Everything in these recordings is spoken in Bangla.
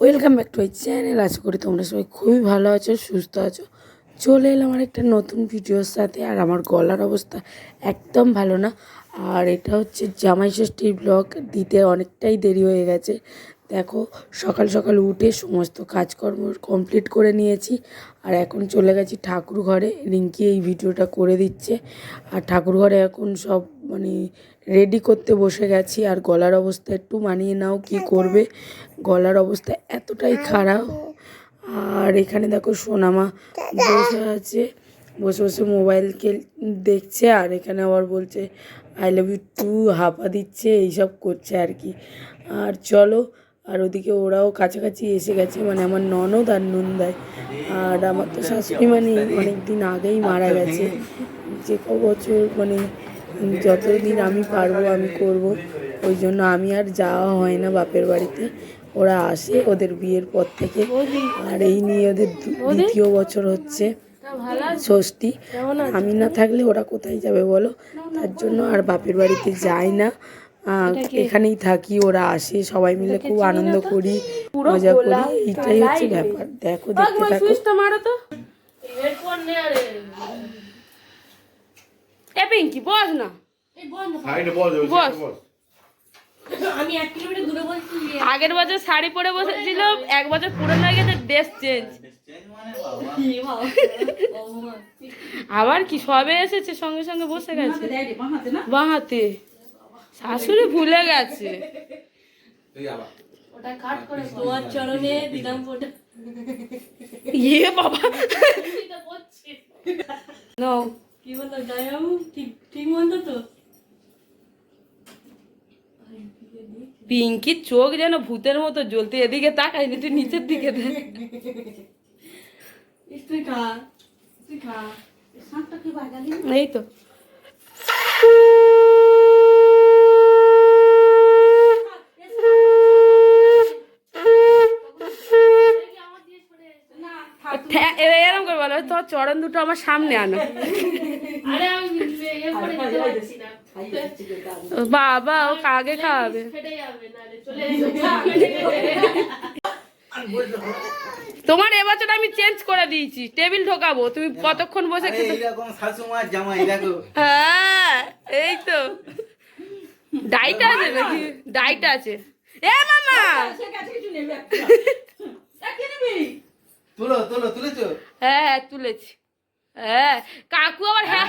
Welcome back to my channel আশা করি তোমরা সবাই খুবই ভালো আছো, সুস্থ আছো। চলে এলাম আমার একটা নতুন ভিডিওর সাথে। আর আমার গলার অবস্থা একদম ভালো না। আর এটা হচ্ছে জামাই ষষ্ঠীর ব্লগ। দিতে অনেকটাই দেরি হয়ে গেছে। দেখো, সকাল সকাল উঠে সমস্ত কাজকর্ম কমপ্লিট করে নিয়েছি। আর এখন চলে গেছি ঠাকুর ঘরে। রিঙ্কি এই ভিডিওটা করে দিচ্ছে। আর ঠাকুর ঘরে এখন সব মানে রেডি করতে বসে গেছি। আর গলার অবস্থা একটু মানিয়ে নাও কি করবে। গলার অবস্থা এতটাই খারাপ। আর এখানে দেখো সোনামা বসে আছে। বসে বসে মোবাইলকে দেখছে আর এখানে আবার বলছে আই লাভ ইউ টু হাঁপা দিচ্ছে, এইসব করছে আর কি। আর চলো, আর ওদিকে ওরাও কাছাকাছি এসে গেছে মানে আমার ননদ আর নন্দায় আর আমার তো শাশুড়ি মানে অনেক দিন আগেই মারা গেছে। যে ক বছর মানে যতদিন আমি পারব, আমি করব। ওই জন্য আমি আর যাওয়া হয় না বাপের বাড়িতে। ওরা আসে ওদের বিয়ের পর থেকে। আর এই নিয়ে ওদের দ্বিতীয় বছর হচ্ছে ষষ্ঠী। আমি না থাকলে ওরা কোথায় যাবে বলো? তার জন্য আর বাপের বাড়িতে যাই না। এখানেই থাকি, ওরা আসে, সবাই মিলে খুব আনন্দ করি, মজা করি। এইটাই হচ্ছে ব্যাপার। দেখো, দেখতে থাকো। পিঙ্কি বস না। বস আগের বছর শাড়ি পরে বসেছিল এক বছর পুরো লাগে তো ড্রেস চেঞ্জ আবার কি সবে এসেছে সঙ্গে সঙ্গে বসে গেছে। বাঁহাতে শাশুড়ি ভুলে গেছে। তোমার চরণে দিলাম ইয়ে বাবা। বলতো ঠিক ঠিক মতো তো? পিঙ্কির চোখ যেন ভূতের মতো জ্বলতে এদিকে তাকাই নি তুই নিচের দিকে দেখ। তুই খা তুই খা। শাকটা কি বাগালি? এই তো ঠ্যা- এ- বলো তোর চরণ দুটো আমার সামনে আনো। আরে বাবা ও কাগে খাওয়াবে? তোমার এবছর আমি চেঞ্জ করে দিয়েছি। টেবিল ঢোকাবো তুমি কতক্ষণ বসে আরে খেতে এইরকম শাশুমার জামাই দেখো। হ্যাঁ এই তো। ডাইট আছে নাকি? ডাইট আছে। এ মামা তুলো তুলো তুলেছো হ্যাঁ হ্যাঁ তুলেছি হ্যাঁ কাকু আবার হ্যাঁ।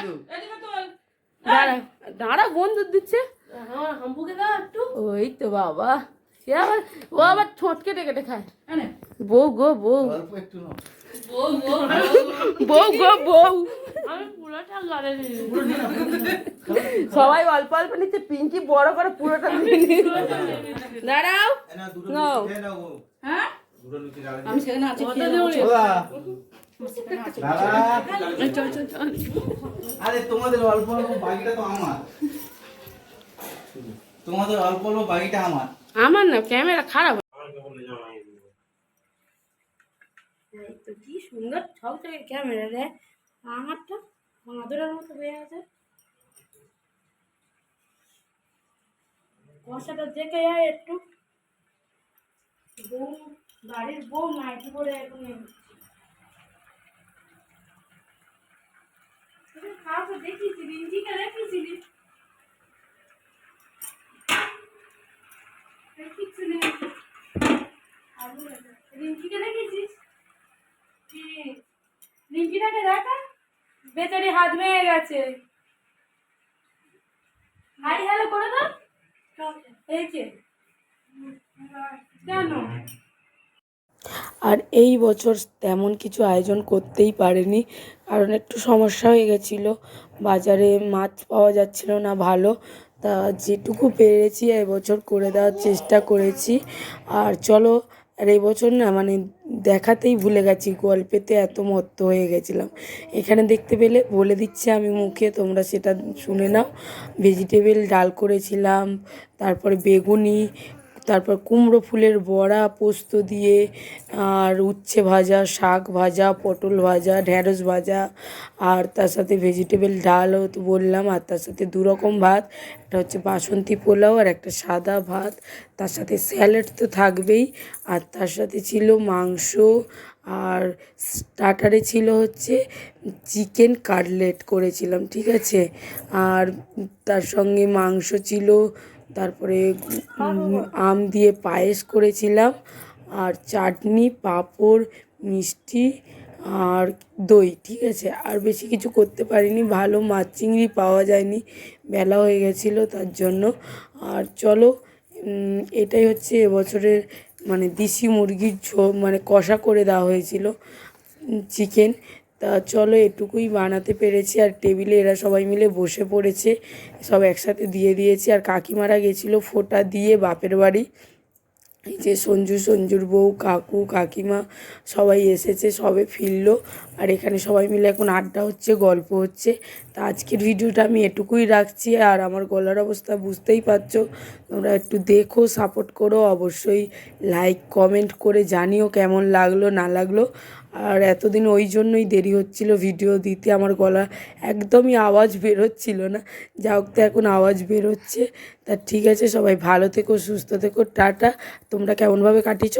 দাঁড়া দাঁড়া বন্ধু দিচ্ছে। আমার হাম্পুকে দাও একটু। ওই তো বাবা। সে আবার ও আবার ঠোঁট কেটে কেটে খায়। বউ গো বউ। বউ গো বউ। সবাই অল্প অল্প নিচ্ছে। পিঙ্কি বড় করে পুরোটা দাঁড়াও। দিও। আমি সেখানে আছি। আরে তোমাদের অল্প অল্প বাকিটা তো আমার। তোমাদের অল্প অল্প বাকিটা আমার। আমার না ক্যামেরা খারাপ। তো কি সুন্দর ছক থেকে ক্যামেরা রে। আমারটা মাদুরের মতো হয়ে আছে। কষাটা দেখে যায় একটু। বউ বাড়ির বউ নাইটি করে এখন খাওয়া দেখিয়েছিলি ইঞ্জিকে রেখেছিলি দেখিয়েছিলি রিঙ্কিকে দেখেছিস কি রিঙ্কিটাকে দেখা? বেচারি হাত ভেঙে গেছে। হাই হ্যালো করে দাও। এই যে কেন? আর এই বছর তেমন কিছু আয়োজন করতেই পারেনি, কারণ একটু সমস্যা হয়ে গেছিল। বাজারে মাছ পাওয়া যাচ্ছিল না ভালো, তা যেটুকু পেরেছি এবছর করে দেওয়ার চেষ্টা করেছি। আর চলো, আর এই বছর না মানে দেখাতেই ভুলে গেছি, গল্পেতে এত মত্ত হয়ে গেছিলাম। এখানে দেখতে পেলে বলে দিচ্ছে আমি মুখে, তোমরা সেটা শুনে নাও। ভেজিটেবল ডাল করেছিলাম, তারপরে বেগুনি তারপর কুমড়ো ফুলের বড়া, পোস্ত দিয়ে, আর উচ্ছে ভাজা, শাক ভাজা, পটল ভাজা ঢ্যাঁড়স ভাজা, আর তার সাথে ভেজিটেবল ডালও তো বললাম, আর তার সাথে দু রকম ভাত, একটা হচ্ছে বাসন্তী পোলাও আর একটা সাদা ভাত। তার সাথে স্যালাড তো থাকবেই, আর তার সাথে ছিল মাংস, আর স্টার্টারে ছিল হচ্ছে চিকেন কাটলেট করেছিলাম, ঠিক আছে? আর তার সঙ্গে মাংস ছিল তারপরে আম দিয়ে পায়েস করেছিলাম, আর চাটনি, পাঁপড়, মিষ্টি আর দই, ঠিক আছে? আর বেশি কিছু করতে পারিনি, ভালো মাছ চিংড়ি পাওয়া যায়নি, বেলা হয়ে গেছিল তার জন্য। আর চলো এটাই হচ্ছে এবছরের মানে দেশি মুরগির ঝো মানে কষা করে দেওয়া হয়েছিল চিকেন তা চলো এটুকুই বানাতে পেরেছি আর টেবিলে এরা সবাই মিলে বসে পড়েছে, সব একসাথে দিয়ে দিয়েছি। আর কাকিমারা গেছিল ফোঁটা দিয়ে বাপের বাড়ি। এই যে সঞ্জু, সঞ্জুর বউ, কাকু, কাকিমা সবাই এসেছে, সবে ফিরলো। আর এখানে সবাই মিলে এখন আড্ডা হচ্ছে, গল্প হচ্ছে। তা আজকের ভিডিওটা আমি এটুকুই রাখছি। আর আমার গলার অবস্থা বুঝতেই পারছ, তোমরা একটু দেখো, সাপোর্ট করো। অবশ্যই লাইক, কমেন্ট করে জানিও কেমন লাগল, না লাগল। আর এতদিন ওই জন্যই দেরি হচ্ছিল ভিডিও দিতে, আমার গলা একদমই আওয়াজ বেরোচ্ছিল না। যা হোক তো এখন আওয়াজ বেরোচ্ছে তা ঠিক আছে, সবাই ভালো থেকো, সুস্থ থেকো, টাটা। তোমরা কেমনভাবে কাটিয়েছো?